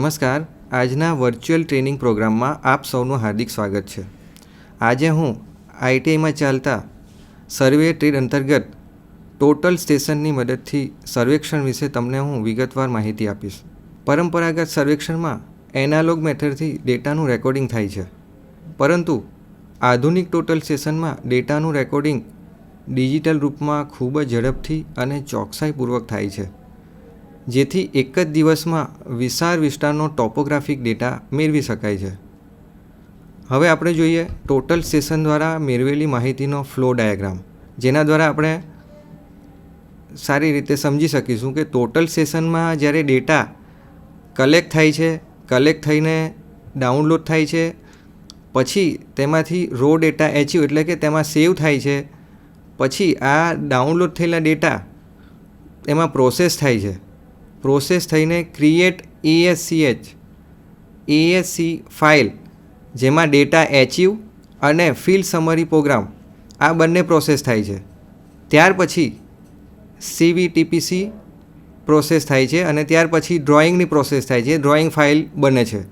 નમસ્કાર. આજના virtual training પ્રોગ્રામમાં આપ સૌનું હાર્દિક સ્વાગત છે. આજે હું આઈટીઆઈમાં ચાલતા સર્વે ટ્રેડ અંતર્ગત ટોટલ સ્ટેશનની મદદથી સર્વેક્ષણ વિશે તમને હું વિગતવાર માહિતી આપીશ. પરંપરાગત સર્વેક્ષણમાં એનાલોગ મેથડથી ડેટાનું રેકોર્ડિંગ થાય છે. પરંતુ આધુનિક ટોટલ સ્ટેશનમાં ડેટાનું રેકોર્ડિંગ ડિજિટલ રૂપમાં ખૂબ જ ઝડપથી અને ચોકસાઈપૂર્વક થાય છે. જેથી એક જ દિવસમાં વિશાળ વિસ્તારનો ટોપોગ્રાફિક ડેટા મેળવી શકાય છે. હવે આપણે જોઈએ ટોટલ સ્ટેશન દ્વારા મેળવેલી માહિતીનો ફ્લો ડાયાગ્રામ, જેના દ્વારા આપણે સારી રીતે સમજી શકીશું કે ટોટલ સેશનમાં જ્યારે ડેટા કલેક્ટ થાય છે, કલેક્ટ થઈને ડાઉનલોડ થાય છે, પછી તેમાંથી રો ડેટા એચિવ એટલે કે તેમાં સેવ થાય છે, પછી આ ડાઉનલોડ થયેલા ડેટા એમાં પ્રોસેસ થાય છે. પ્રોસેસ થઈને ક્રિએટ એએસસીએચ એએસસી ફાઇલ જેમાં ડેટા એચિવ અને ફિલ સમરી પ્રોગ્રામ આ બંને પ્રોસેસ થાય છે. ત્યાર પછી સીવીટીપીસી પ્રોસેસ થાય છે અને ત્યાર પછી ડ્રોઈંગની પ્રોસેસ થાય છે ડ્રોઈંગ ફાઇલ બને છે.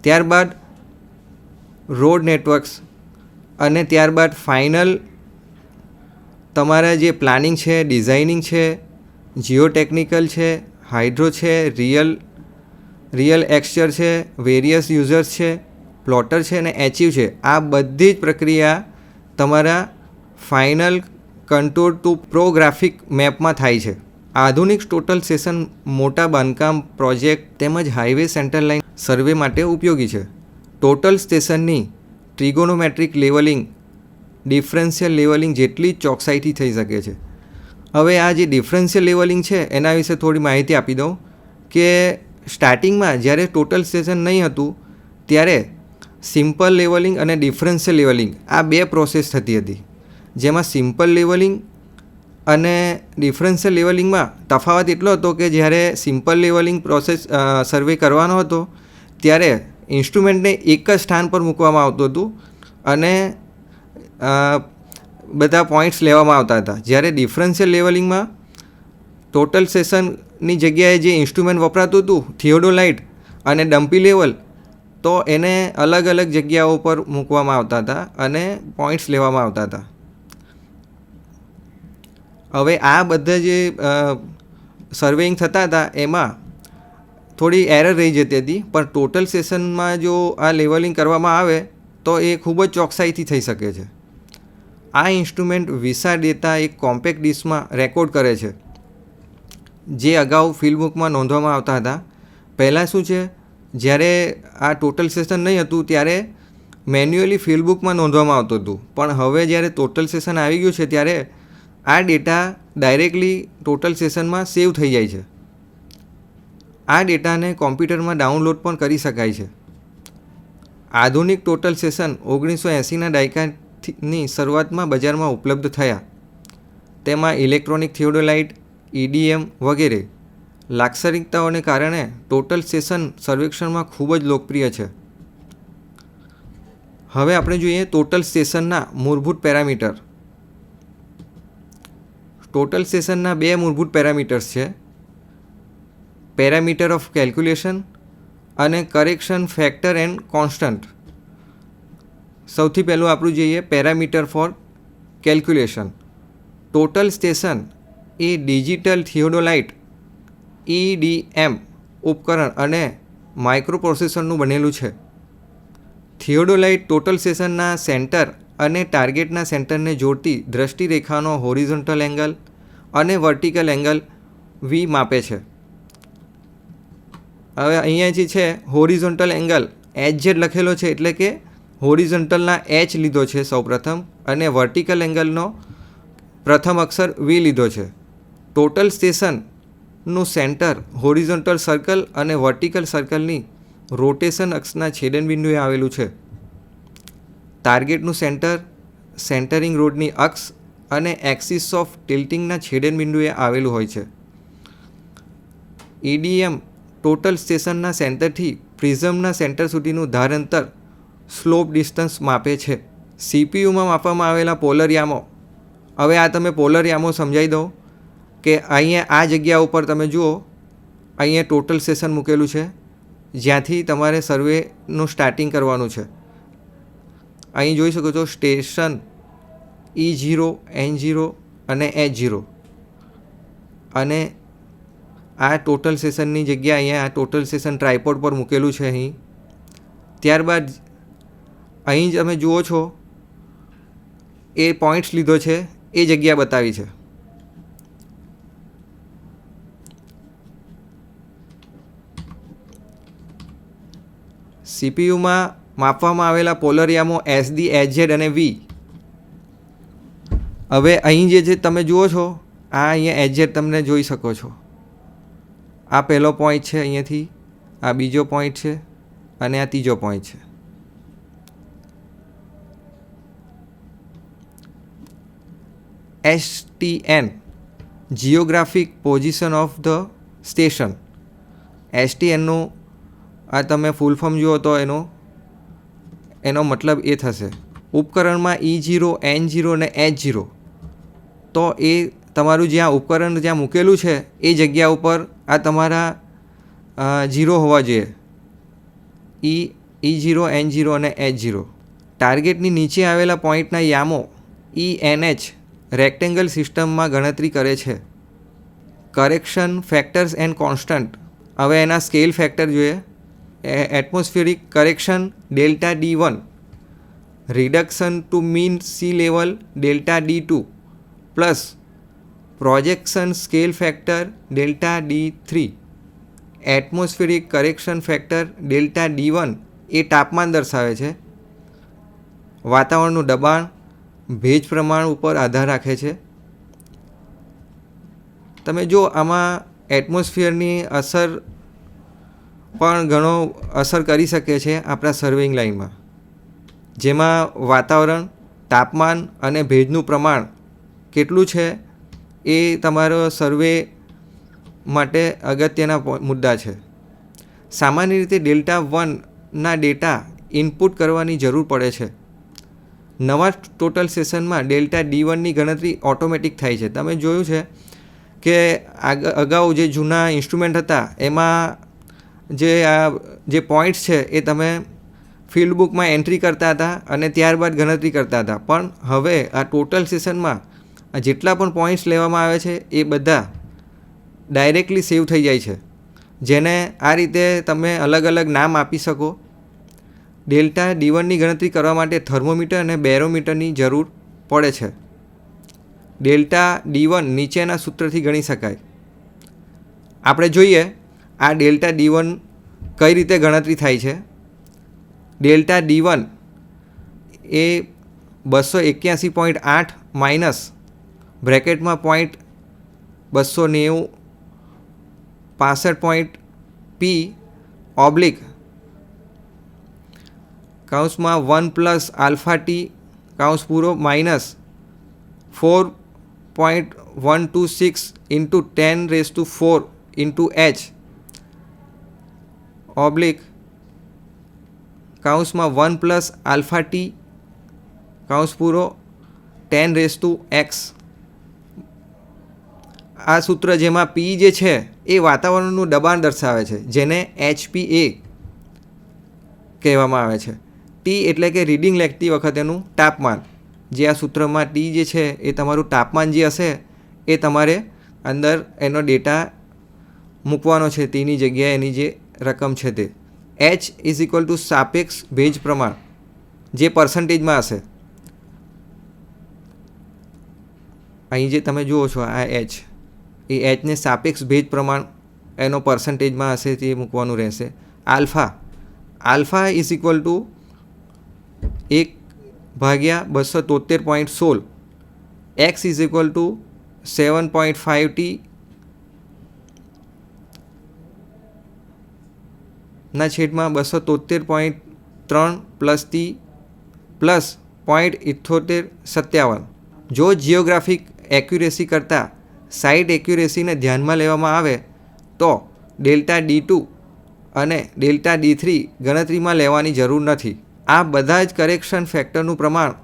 ત્યારબાદ રોડ નેટવર્ક્સ અને ત્યારબાદ ફાઇનલ તમારા જે પ્લાનિંગ છે ડિઝાઇનિંગ છે જીઓટેકનિકલ છે હાઇડ્રો છે, રિયલ રિયલ એક્સચર છે, વેરિયસ યુઝર્સ છે, પ્લોટર છે અને એચિવ છે. આ બધી જ પ્રક્રિયા તમારા ફાઇનલ કંટ્રોલ ટુ પ્રોગ્રાફિક મેપમાં થાય છે. આધુનિક ટોટલ સેશન મોટા બાંધકામ પ્રોજેક્ટ તેમજ હાઈવે સેન્ટર લાઇન સર્વે માટે ઉપયોગી છે. ટોટલ સ્ટેશનની ટ્રિગોનોમેટ્રિક લેવલિંગ, ડિફરન્શિયલ લેવલિંગ જેટલી ચોકસાઈથી થઈ શકે છે. હવે આ જે ડિફરન્શિયલ લેવલિંગ છે, એના વિશે થોડી માહિતી આપી દઉં કે સ્ટાર્ટિંગમાં જ્યારે ટોટલ સેશન નહીં હતું, ત્યારે સિમ્પલ લેવલિંગ અને ડિફરન્શિયલ લેવલિંગ આ બે પ્રોસેસ થતી હતી. જેમાં સિમ્પલ લેવલિંગ અને ડિફરન્શિયલ લેવલિંગમાં તફાવત એટલો હતો કે જ્યારે સિમ્પલ લેવલિંગ પ્રોસેસ સર્વે કરવાનો હતો, ત્યારે ઇન્સ્ટ્રુમેન્ટને એક જ સ્થાન પર મૂકવામાં આવતું હતું અને બધા પોઈન્ટ્સ લેવામાં આવતા હતા. જ્યારે ડિફરન્શિયલ લેવલિંગમાં ટોટલ સેશનની જગ્યાએ જે ઇન્સ્ટ્રુમેન્ટ વપરાતું હતું થિયોડોલાઇટ અને ડમ્પી લેવલ તો એને અલગ અલગ જગ્યાઓ પર મૂકવામાં આવતા હતા અને પોઈન્ટ્સ લેવામાં આવતા હતા. હવે આ બધા જે સર્વેઇંગ થતા હતા, એમાં થોડી એરર રહી જતી હતી, પણ ટોટલ સેશનમાં જો આ લેવલિંગ કરવામાં આવે, તો એ ખૂબ જ ચોકસાઈથી થઈ શકે છે. આ ઇન્સ્ટ્રુમેન્ટ વિસા ડેટા એક કોમ્પેક્ટ ડિસ્કમાં રેકોર્ડ કરે છે. જે અગાઉ ફિલ્મબુકમાં નોંધવામાં આવતા હતા. પહેલાં શું છે? જ્યારે આ ટોટલ સેશન નહીં હતું, ત્યારે મેન્યુઅલી ફિલ્મબુકમાં નોંધવામાં આવતું હતું. પણ હવે જ્યારે ટોટલ સેશન આવી ગયું છે, ત્યારે આ ડેટા ડાયરેક્ટલી ટોટલ સેશનમાં સેવ થઈ જાય છે. આ ડેટાને કોમ્પ્યુટરમાં ડાઉનલોડ પણ કરી શકાય છે. આધુનિક ટોટલ સેશન ઓગણીસો એંસીના દાયકાની શરૂઆતમાં બજારમાં ઉપલબ્ધ થયા. તેમાં ઇલેક્ટ્રોનિક થિયોડોલાઇટ ઈડીએમ વગેરે લાક્ષણિકતાઓને કારણે ટોટલ સેશન સર્વેક્ષણમાં ખૂબ જ લોકપ્રિય છે. હવે આપણે જોઈએ ટોટલ સ્ટેશનના મૂળભૂત પેરામીટર. ટોટલ સેશનના બે મૂળભૂત પેરામીટર્સ છે. પેરામીટર ઓફ કેલ્ક્યુલેશન અને કરેક્શન ફેક્ટર એન્ડ કોન્સ્ટન્ટ. સૌથી પહેલું આપણું જોઈએ parameter for calculation. Total station A digital theodolite EDM ઉપકરણ અને માઇક્રોપ્રોસેસરનું બનેલું છે. થિયોડોલાઇટ ટોટલ સ્ટેશનના સેન્ટર અને ટાર્ગેટના સેન્ટરને જોડતી દ્રષ્ટિરેખાનો હોરિઝોન્ટલ એંગલ અને વર્ટિકલ એંગલ વી માપે છે. હવે અહીંયા જે છે, હોરિઝોન્ટલ એંગલ એચ જેડ લખેલો છે એટલે કે હોરિઝોન્ટલના એચ લીધો છે સૌપ્રથમ અને વર્ટિકલ એંગલનો પ્રથમ અક્ષર વી લીધો છે. ટોટલ સ્ટેશનનું સેન્ટર હોરિઝોન્ટલ સર્કલ અને વર્ટિકલ સર્કલની રોટેશન અક્ષના છેદન બિંદુએ આવેલું છે. ટાર્ગેટનું સેન્ટર, સેન્ટરિંગ રોડની અક્ષ અને એક્સિસ ઓફ ટિલ્ટિંગના છેદન બિંદુએ આવેલું હોય છે. ઈડીએમ ટોટલ સ્ટેશનના સેન્ટરથી પ્રિઝમના સેન્ટર સુધીનું ધાર અંતર સ્લોપ ડિસ્ટન્સ માપે છે. સીપીયુમાં માપવામાં આવેલા પોલરયામો હવે આ તમે પોલરયામો સમજાવી દો કે અહીંયા આ જગ્યા ઉપર તમે જુઓ, અહીંયા ટોટલ સ્ટેશન મૂકેલું છે. જ્યાંથી તમારે સર્વેનું સ્ટાર્ટિંગ કરવાનું છે. અહીં જોઈ શકો છો station E zero N zero અને એચ જીરો અને આ ટોટલ સેશનની જગ્યા અહીંયા આ ટોટલ સેશન ટ્રાયપોડ પર મૂકેલું છે અહીં. ત્યારબાદ અહીં તમે જુઓ છો, એ પોઈન્ટ્સ લીધો છે, એ જગ્યા બતાવી છે. સીપીયુમાં માપવામાં આવેલા પોલરિયામો એસડી એચઝેડ અને વી હવે અહીં જે જે તમે જુઓ છો, આ અહીંયા એચઝેડ તમને જોઈ શકો છો. આ પહેલો પોઈન્ટ છે અહીંયાથી, આ બીજો પોઈન્ટ છે, અને આ ત્રીજો પોઈન્ટ છે. S T N geographic position of the station S T એનનું આ તમે ફૂલ ફોર્મ જુઓ તો એનો એનો મતલબ એ થશે. ઉપકરણમાં ઈ જીરો એન જીરો અને એચ જીરો તો એ તમારું જ્યાં ઉપકરણ જ્યાં મૂકેલું છે, એ જગ્યા ઉપર આ તમારા જીરો હોવા જોઈએ. E E zero N zero અને એચ જીરો ટાર્ગેટની નીચે આવેલા પોઈન્ટના યામો ઈ એન એચ રેક્ટેંગલ સિસ્ટમમાં ગણતરી કરે છે. કરેક્શન ફેક્ટર્સ એન્ડ કોન્સ્ટન્ટ હવે એના સ્કેલ ફેક્ટર જોઈએ. Atmospheric correction delta D one reduction to mean sea level delta D two plus projection scale factor delta D three atmospheric correction factor delta D one એ તાપમાન દર્શાવે છે. વાતાવરણનું દબાણ ભેજ પ્રમાણ ઉપર આધાર રાખે છે. તમે જો આમાં એટમોસ્ફિયરની અસર પણ ઘણો અસર કરી શકે છે આપણા સર્વિંગ લાઇનમાં જેમાં વાતાવરણ, તાપમાન અને ભેજનું પ્રમાણ કેટલું છે એ તમારો સર્વે માટે અગત્યના મુદ્દા છે. સામાન્ય રીતે ડેલ્ટા વનના ડેટા ઇનપુટ કરવાની જરૂર પડે છે. નવા ટોટલ સેશનમાં ડેલ્ટા ડી વનની ગણતરી ઓટોમેટિક થાય છે. તમે જોયું છે કે અગાઉ જે જૂના ઇન્સ્ટ્રુમેન્ટ હતા, એમાં જે આ, જે પોઈન્ટ્સ છે એ તમે ફિલ્ડ બુકમાં એન્ટ્રી કરતા હતા અને ત્યારબાદ ગણતરી કરતા હતા. પણ હવે આ ટોટલ સેશનમાં જેટલા પણ પોઈન્ટ્સ લેવામાં આવે છે, એ બધા ડાયરેક્ટલી સેવ થઈ જાય છે. જેને આ રીતે તમે અલગ અલગ નામ આપી શકો. ડેલ્ટા ડીવનની ગણતરી કરવા માટે થર્મોમીટર અને બેરોમીટરની જરૂર પડે છે. ડેલ્ટા ડી નીચેના સૂત્રથી ગણી શકાય. આપણે જોઈએ આ ડેલ્ટા ડી કઈ રીતે ગણતરી થાય છે. ડેલ્ટા ડી એ બસો એક્યાસી પોઈન્ટ આઠ માઇનસ બ્રેકેટમાં પોઈન્ટ બસો નેવું પાસઠ પોઈન્ટ પી ઓબ્લિક કાઉન્સમાં વન પ્લસ આલ્ફા ટી કાઉન્સ પૂરો minus four point one two six into ten raise to four into H. Oblique. કાઉન્સમાં one plus alpha T કાઉન્સ પૂરો ટેન રેસ ટુ એક્સ. આ સૂત્ર જેમાં પી જે છે એ વાતાવરણનું દબાણ દર્શાવે છે, જેને એચપીએ કહેવામાં આવે છે. ટી એટલે કે રીડિંગ લેખતી વખતેનું તાપમાન. જે આ સૂત્રમાં ટી જે છે, એ તમારું તાપમાન જે હશે, એ તમારે અંદર એનો ડેટા મૂકવાનો છે તેની જગ્યાએ એની જે રકમ છે તે. એચ ઇઝ ઇક્વલ ટુ સાપેક્ષ ભેજ પ્રમાણ, જે પર્સન્ટેજમાં હશે. અહીં જે તમે જુઓ છો, આ એચ એ એચને સાપેક્ષ ભેજ પ્રમાણ એનો પર્સન્ટેજમાં હશે તે મૂકવાનું રહેશે. Alpha alpha is equal to એક ભાગ્યા બસો તોતેર પોઈન્ટ સોળ. X is equal to seven point five T ના છેદમાં બસો તોતેર પોઈન્ટ ત્રણ પ્લસ ટી પ્લસ પોઈન્ટ ઇઠ્ઠોતેર સત્યાવન. જો જિયોગ્રાફિક એક્યુરેસી કરતાં સાઇટ એક્યુરેસીને ધ્યાનમાં લેવામાં આવે, તો ડેલ્ટા ડી ટુ અને ડેલ્ટા ડી થ્રી ગણતરીમાં લેવાની જરૂર નથી. આ બધા જ કરેક્શન ફેક્ટરનું પ્રમાણ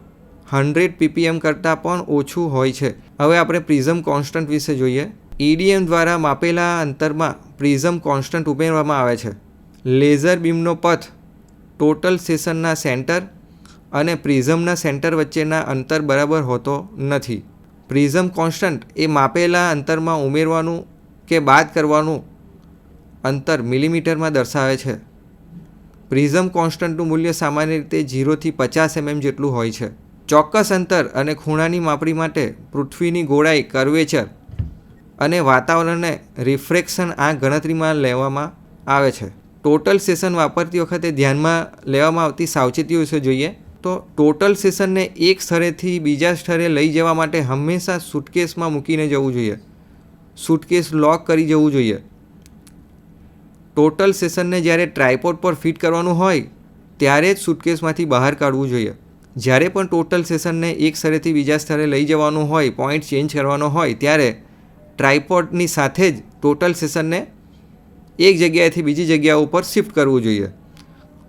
હંડ્રેડ પીપીએમ કરતાં પણ ઓછું હોય છે. હવે આપણે પ્રિઝમ કોન્સ્ટન્ટ વિશે જોઈએ. ઈડીએમ દ્વારા માપેલા અંતરમાં પ્રિઝમ કોન્સ્ટન્ટ ઉમેરવામાં આવે છે. લેઝર બીમનો પથ ટોટલ સેશનના સેન્ટર અને પ્રિઝમના સેન્ટર વચ્ચેના અંતર બરાબર હોતો નથી. પ્રિઝમ કોન્સ્ટન્ટ એ માપેલા અંતરમાં ઉમેરવાનું કે બાદ કરવાનું અંતર મિલીમીટરમાં દર્શાવે છે. પ્રિઝમ કોન્સ્ટન્ટનું મૂલ્ય સામાન્ય રીતે જીરોથી પચાસ એમએમ જેટલું હોય છે. ચોક્કસ અંતર અને ખૂણાની માપણી માટે પૃથ્વીની ગોળાઈ કર્વેચર અને વાતાવરણને રિફ્રેક્શન આ ગણતરીમાં લેવામાં આવે છે. ટોટલ સેશન વાપરતી વખતે ધ્યાનમાં લેવામાં આવતી સાવચેતીઓ વિશે જોઈએ તો ટોટલ સેશનને એક સ્થળેથી બીજા સ્થળે લઈ જવા માટે હંમેશા સુટકેસમાં મૂકીને જવું જોઈએ. સુટકેસ લોક કરી જવું જોઈએ. ટોટલ સેશનને જ્યારે ટ્રાયપોડ પર ફિટ કરવાનું હોય, ત્યારે જ સુટકેસમાંથી બહાર કાઢવું જોઈએ. જ્યારે પણ ટોટલ સેશનને એક સ્થળેથી બીજા સ્થળે લઈ જવાનું હોય, પોઈન્ટ ચેન્જ કરવાનો હોય, ત્યારે ટ્રાયપોડની સાથે જ ટોટલ સેશનને એક જગ્યાએથી બીજી જગ્યા ઉપર શિફ્ટ કરવું જોઈએ.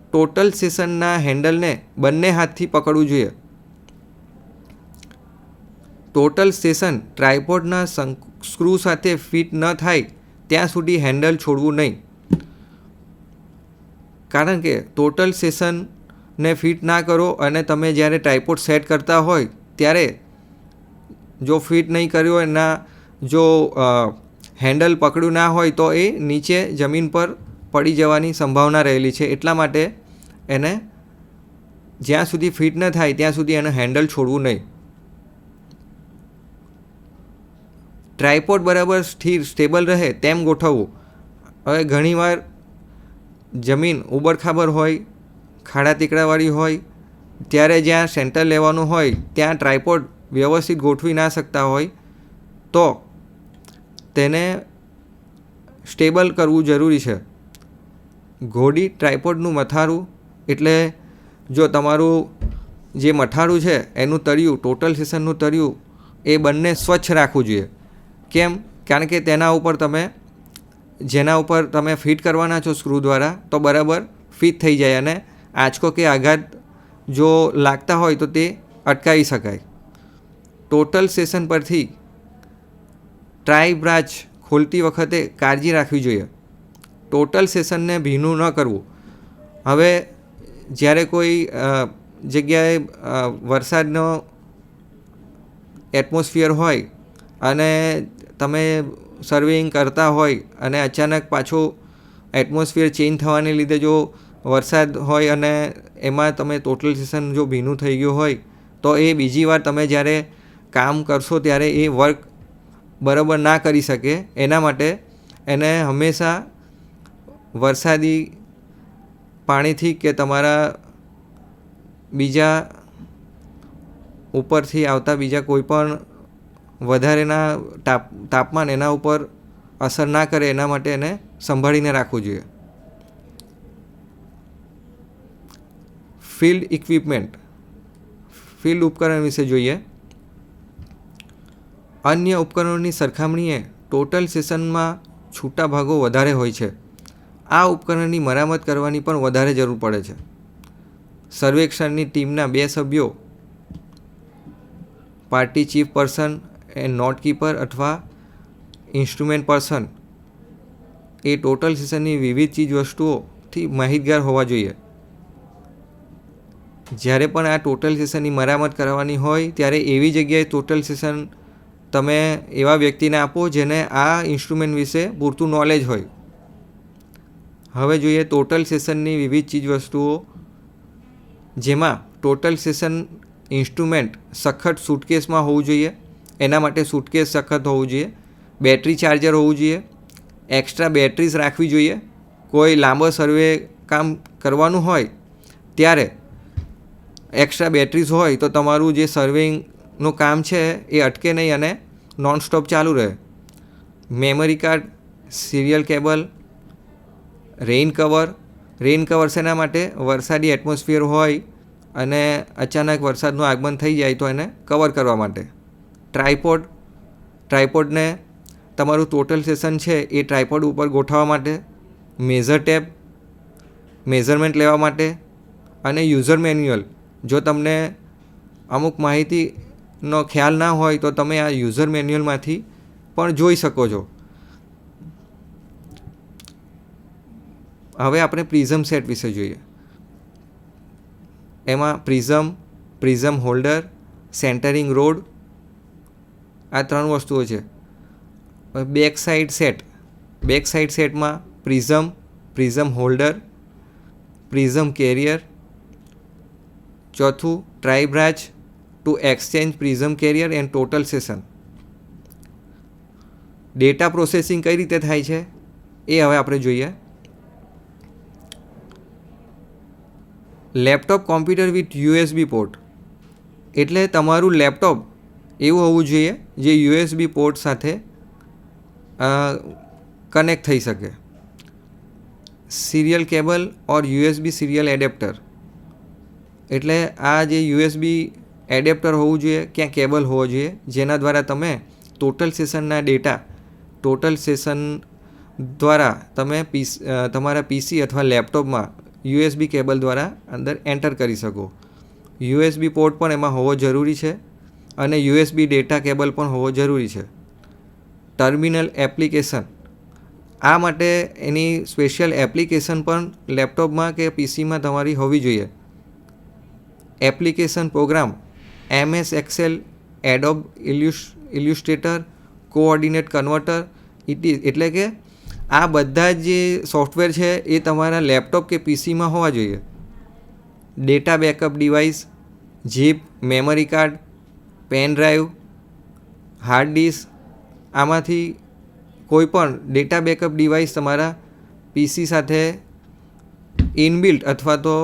ટોટલ સેશનના હેન્ડલને બંને હાથથી પકડવું જોઈએ. ટોટલ સેશન ટ્રાયપોડના સ્ક્રૂ સાથે ફિટ ન થાય, ત્યાં સુધી હેન્ડલ છોડવું નહીં. કારણ કે ટોટલ સેશનને ફિટ ના કરો અને તમે જ્યારે ટ્રાયપોડ સેટ કરતા હોય, ત્યારે જો ફિટ નહીં કર્યું હોય ના, જો હેન્ડલ પકડ્યું ના હોય, તો એ નીચે જમીન પર પડી જવાની સંભાવના રહેલી છે. એટલા માટે એને જ્યાં સુધી ફિટ ન થાય, ત્યાં સુધી એને હેન્ડલ છોડવું નહીં. ટ્રાયપોડ બરાબર સ્થિર સ્ટેબલ રહે, તેમ ગોઠવવું. હવે ઘણીવાર જમીન ઉબડખાબર હોય, ખાડા તીકડાવાળી હોય, ત્યારે જ્યાં સેન્ટર લેવાનું હોય, ત્યાં ટ્રાયપોડ વ્યવસ્થિત ગોઠવી ના શકતા હોય, તો તેને સ્ટેબલ કરવું જરૂરી છે. ઘોડી ટ્રાયપોડનું મથારું એટલે જો તમારું જે મઠારું છે, એનું તળિયું, ટોટલ સેશનનું તળિયું, એ બંને સ્વચ્છ રાખવું જોઈએ. કેમ? કારણ કે તેના ઉપર તમે જેના ઉપર તમે ફિટ કરવાના છો સ્ક્રૂ દ્વારા, તો બરાબર ફિટ થઈ જાય અને આંચકો કે આઘાત જો લાગતા હોય તો તે અટકાવી શકાય. ટોટલ સેશન પરથી ટ્રાય બ્રાચ ખોલતી વખતે કાળજી રાખવી જોઈએ. ટોટલ સેશનને ભીનું ન કરવું. હવે જ્યારે કોઈ જગ્યાએ વરસાદનો એટમોસ્ફિયર હોય અને તમે સર્વિંગ કરતા હોય અને અચાનક પાછું એટમોસ્ફિયર ચેન્જ થવાને લીધે જો વરસાદ હોય અને એમાં તમે ટોટલ સેશન જો ભીનું થઈ ગયું હોય, તો એ બીજી વાર તમે જ્યારે કામ કરશો ત્યારે એ વર્ક બરાબર ના કરી શકે. એના માટે એને હંમેશા વરસાદી પાણીથી કે તમારા બીજા ઉપરથી આવતા બીજા કોઈ પણ વધારેના તાપ, તાપમાન એના ઉપર અસર ના કરે એના માટે એને સંભાળીને રાખવું જોઈએ. ફિલ્ડ ઇક્વિપમેન્ટ ફિલ્ડ ઉપકરણ વિશે જોઈએ. અન્ય ઉપકરણોની સરખામણીએ ટોટલ સેશનમાં છૂટા ભાગો વધારે હોય છે. આ ઉપકરણની મરામત કરવાની પણ વધારે જરૂર પડે છે. સર્વેક્ષણની ટીમના બે સભ્યો પાર્ટી ચીફ પર્સન એ નોટ કીપર અથવા ઇન્સ્ટ્રુમેન્ટ પર્સન, એ ટોટલ સેશનની વિવિધ ચીજ વસ્તુઓથી માહિતગાર હોવા જોઈએ. જ્યારે પણ આ ટોટલ સેશનની મરામત કરવાની હોય, ત્યારે એવી જગ્યાએ ટોટલ સેશન તમે એવા વ્યક્તિને આપો જેને આ ઇન્સ્ટ્રુમેન્ટ વિશે પૂરતું નોલેજ હોય. હવે જોઈએ ટોટલ સેશનની વિવિધ ચીજ વસ્તુઓ, જેમાં ટોટલ સેશન ઇન્સ્ટ્રુમેન્ટ સખત સૂટકેસમાં હોવું જોઈએ. એના માટે સૂટકેસ સખત હોવું જોઈએ. બેટરી ચાર્જર હોવું જોઈએ. એક્સ્ટ્રા બેટરીઝ રાખવી જોઈએ. કોઈ લાંબો સર્વે કામ કરવાનું હોય ત્યારે એક્સ્ટ્રા બેટરીઝ હોય તો તમારું જે સર્વિંગનું કામ છે એ અટકે નહીં અને નોનસ્ટોપ ચાલુ રહે. Memory card serial cable rain cover rain cover શેના માટે? વરસાદી એટમોસ્ફિયર હોય અને અચાનક વરસાદનું આગમન થઈ જાય તો એને કવર કરવા માટે. ટ્રાયપોડ, ટ્રાયપોડને તમારું ટોટલ સેશન છે એ ટ્રાયપોડ ઉપર ગોઠવવા માટે, મેઝર ટેપ મેઝરમેન્ટ લેવા માટે અને યુઝર મેન્યુઅલ. જો તમને અમુક માહિતીનો ખ્યાલ ના હોય તો તમે આ યુઝર મેન્યુઅલમાંથી પણ જોઈ શકો છો. હવે આપણે પ્રિઝમ સેટ વિશે જોઈએ. એમાં prism prism holder, centring rod આ ત્રણ વસ્તુઓ છે. Back side set. Back side સેટમાં prism prism holder, prism carrier, ચોથું tribrach to exchange prism carrier and total station. Data processing કઈ રીતે થાય છે એ હવે આપણે જોઈએ. Laptop computer with USB port. એટલે તમારું લેપટોપ એવું હોવું જોઈએ જે યુએસબી પોર્ટ સાથે કનેક્ટ થઈ શકે. Serial cable or USB serial adapter. એટલે આ જે યુએસબી એડેપ્ટર હોવું જોઈએ, ક્યાં કેબલ હોવો જોઈએ, જેના દ્વારા તમે ટોટલ સેશનના ડેટા, ટોટલ સેશન દ્વારા તમે પીસ તમારા પીસી અથવા લેપટોપમાં યુએસબી કેબલ દ્વારા અંદર એન્ટર કરી શકો. યુએસબી પોર્ટ પણ એમાં હોવો જરૂરી છે. અને યુએસબી ડેટા કેબલ પણ હોવો જરૂરી છે. Terminal application. આ માટે એની સ્પેશિયલ એપ્લિકેશન પણ લેપટોપમાં કે પીસીમાં તમારી હોવી જોઈએ. Application program. MS Excel, Adobe ઇલ્યુસ ઇલ્યુસ્ટ્રેટર, coordinate converter એટલે કે આ બધા જે સોફ્ટવેર છે એ તમારા લેપટોપ કે પીસીમાં હોવા જોઈએ. Data backup device, zip, memory card pen drive, hard disk, આમાંથી કોઈપણ ડેટા બેકઅપ ડિવાઇસ તમારા પીસી સાથે ઇનબિલ્ટ અથવા તો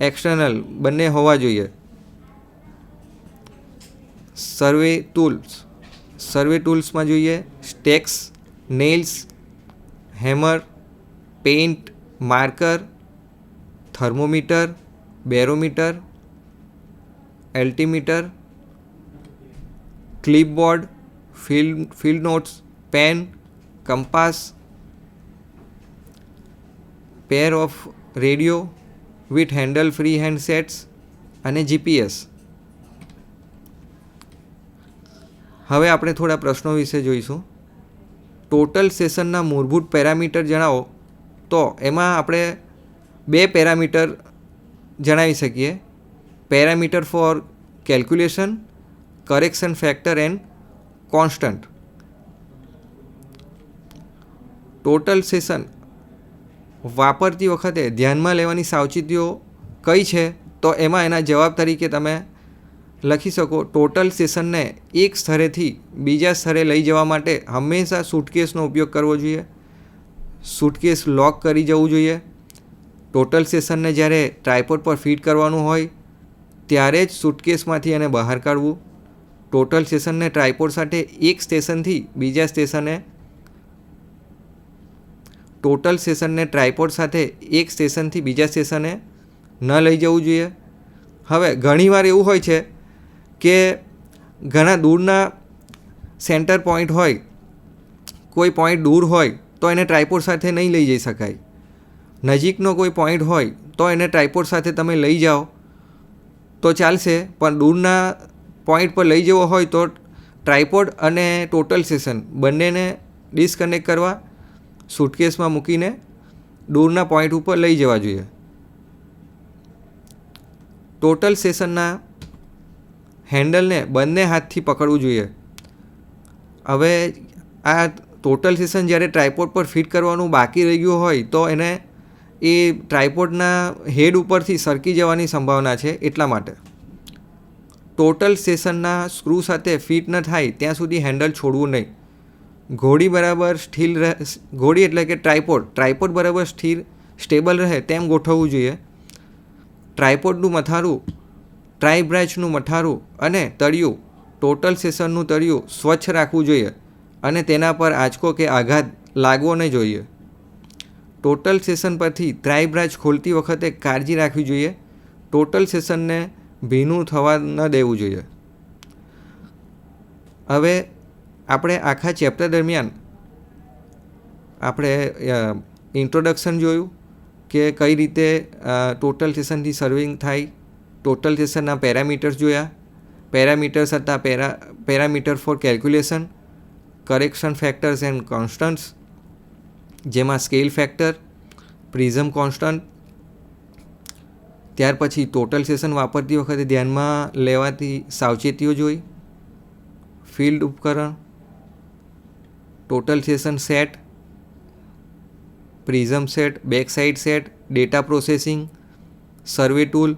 એક્સટર્નલ બંને હોવા જોઈએ. સર્વે ટૂલ્સ, સર્વે ટૂલ્સમાં જોઈએ stakes nails hammer, paint, marker, thermometer, barometer, altimeter clipboard field field notes pen compass pair of radio with handle free hand sets અને જીપીએસ હવે આપણે થોડા પ્રશ્નો વિશે જોઈશું. ટોટલ સેશનના મૂળભૂત પેરામીટર જણાવો. તો એમાં આપણે બે પેરામીટર જણાવી શકીએ. Parameter for calculation correction factor and constant total station વાપરતી વખતે ધ્યાનમાં લેવાની સાવચેતીઓ કઈ છે? તો એમાં એના જવાબ તરીકે તમે લખી શકો ટોટલ સેશનને એક સ્થળેથી બીજા સ્થળે લઈ જવા માટે હંમેશા સૂટકેસનો ઉપયોગ કરવો જોઈએ. સૂટકેસ લોક કરી જવું જોઈએ. ટોટલ સેશનને જ્યારે ટ્રાયપોડ પર ફિટ કરવાનું હોય, ત્યારે જ સૂટકેસમાંથી એને બહાર કાઢવું. ટોટલ સ્ટેશનને ટ્રાયપોડ સાથે એક સ્ટેશનથી બીજા સ્ટેશને ટોટલ સ્ટેશનને ટ્રાયપોડ સાથે એક સ્ટેશનથી બીજા સ્ટેશને ન લઈ જવું જોઈએ. હવે ઘણીવાર એવું હોય છે કે ઘણા દૂરના સેન્ટર પોઈન્ટ હોય, કોઈ પોઈન્ટ દૂર હોય, તો એને ટ્રાયપોડ સાથે નહીં લઈ જઈ શકાય. નજીકનો કોઈ પોઈન્ટ હોય, તો એને ટ્રાયપોડ સાથે તમે લઈ જાઓ, તો ચાલશે. પણ દૂરના પોઈન્ટ પર લઈ જવો હોય તો ટ્રાયપોડ અને ટોટલ સેશન બંનેને ડિસકનેક્ટ કરવા સૂટકેસમાં મૂકીને દૂરના પોઈન્ટ ઉપર લઈ જવા જોઈએ. ટોટલ સેશનના હેન્ડલને બંને હાથથી પકડવું જોઈએ. હવે આ ટોટલ સેશન જ્યારે ટ્રાયપોડ પર ફિટ કરવાનું બાકી રહી ગયું હોય તો એને એ ટ્રાયપોડના હેડ ઉપરથી સરકી જવાની સંભાવના છે એટલા માટે. ટોટલ સેશનના સ્ક્રૂ સાથે ફિટ ન થાય ત્યાં સુધી હેન્ડલ છોડવું નહીં. ઘોડી બરાબર સ્ટીલ રહે, ઘોડી એટલે કે ટ્રાયપોડ ટ્રાયપોડ બરાબર સ્થિર, સ્ટેબલ રહે તેમ ગોઠવવું જોઈએ. ટ્રાયપોડનું મથારું ટ્રાય બ્રાન્ચનું મથારું અને તળિયું, ટોટલ સેશનનું તળિયું સ્વચ્છ રાખવું જોઈએ અને તેના પર આંચકો કે આઘાત લાગવો ન જોઈએ. ટોટલ સેશન પરથી ટ્રાય બ્રાન્ચ ખોલતી વખતે કાળજી રાખવી જોઈએ. ટોટલ સેશનને ભીનું થવા ન દેવું જોઈએ. હવે આપણે આખા ચેપ્ટર દરમિયાન આપણે ઇન્ટ્રોડક્શન જોયું કે કઈ રીતે ટોટલ સેશનથી સર્વિંગ થાય. ટોટલ સેશનના પેરામીટર્સ જોયા. પેરામીટર્સ હતા para parameter for calculation correction factors and constants જેમાં સ્કેલ ફેક્ટર પ્રિઝમ કોન્સ્ટન્ટ ત્યાર પછી ટોટલ સેશન વાપરતી વખતે ધ્યાનમાં લેવાતી સાવચેતીઓ જોઈ ફિલ્ડ ઉપકરણ total station set prism set back side set data processing survey tool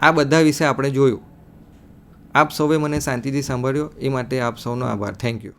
આ બધા વિશે આપણે જોયું. આપ સૌએ મને શાંતિથી સાંભળ્યો. એ માટે આપ સૌનો આભાર. Thank you